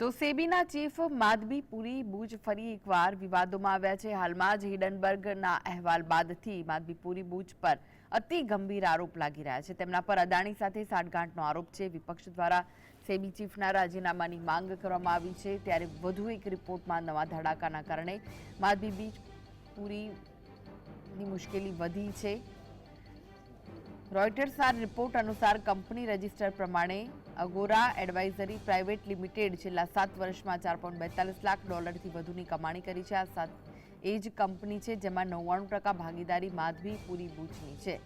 તો સેબીના ચીફ માધબી પુરી બુજ ફરી એકવાર વિવાદોમાં આવ્યા છે. હાલમાં જ હિડનબર્ગના અહેવાલ બાદથી માધબી પુરી બુજ પર અતિ ગંભીર આરોપ લાગી રહ્યા છે. તેમના પર અદાણી સાથે સાઠગાંઠનો આરોપ છે. વિપક્ષ દ્વારા સેબી ચીફના રાજીનામાની માંગ કરવામાં આવી છે. ત્યારે વધુ એક રિપોર્ટમાં નવા ધડાકાના કારણે માધવી બીજ પુરીની મુશ્કેલી વધી છે. રોયટર્સના રિપોર્ટ અનુસાર કંપની રજિસ્ટર પ્રમાણે અગોરા એડવાઇઝરી પ્રાઇવેટ લિમિટેડ છેલ્લા સાત વર્ષમાં ચાર પોઈન્ટ બેતાલીસ લાખ ડોલરથી વધુની કમાણી કરી છે. આ સાત એ જ કંપની છે જેમાં નવ્વાણું ટકા ભાગીદારી માધવી પૂરી બુચની છે.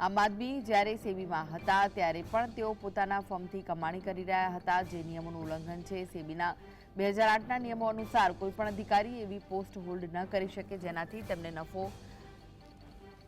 આ માધવી જ્યારે સેબીમાં હતા ત્યારે પણ તેઓ પોતાના ફોર્મથી કમાણી કરી રહ્યા હતા. જે નિયમોનું ઉલ્લંઘન છે સેબીના બે હજાર આઠના નિયમો અનુસાર કોઈપણ અધિકારી એવી પોસ્ટ હોલ્ડ ન કરી શકે જેનાથી તેમને નફો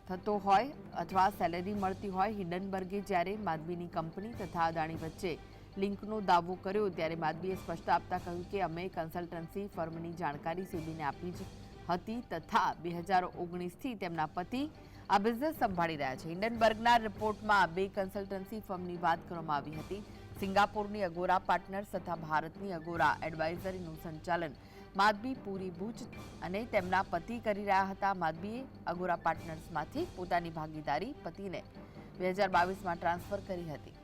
થતો હોય અથવા સેલેરી મળતી હોય હિડનબર્ગે જ્યારે માધવીની કંપની તથા અદાણી વચ્ચે લિંકનો દાવો કર્યો, ત્યારે માધવીએ સ્પષ્ટતા આપતા કહ્યું કે અમે કન્સલ્ટન્સી ફર્મની જાણકારી સેબીને આપી જ હતી તથા બે હજાર ઓગણીસથી તેમના પતિ આ બિઝનેસ સંભાળી રહ્યા છે. હિન્ડનબર્ગના રિપોર્ટમાં બે કન્સલ્ટન્સી ફર્મની વાત કરવામાં આવી હતી. સિંગાપોરની અગોરા પાર્ટનર્સ તથા ભારતની અગોરા એડવાઇઝરીનું સંચાલન માધબી પૂરી ભુજ અને તેમના પતિ કરી રહ્યા હતા. માધબીએ અગોરા પાર્ટનર્સમાંથી પોતાની ભાગીદારી પતિને બે હજાર બાવીસમાં ટ્રાન્સફર કરી હતી.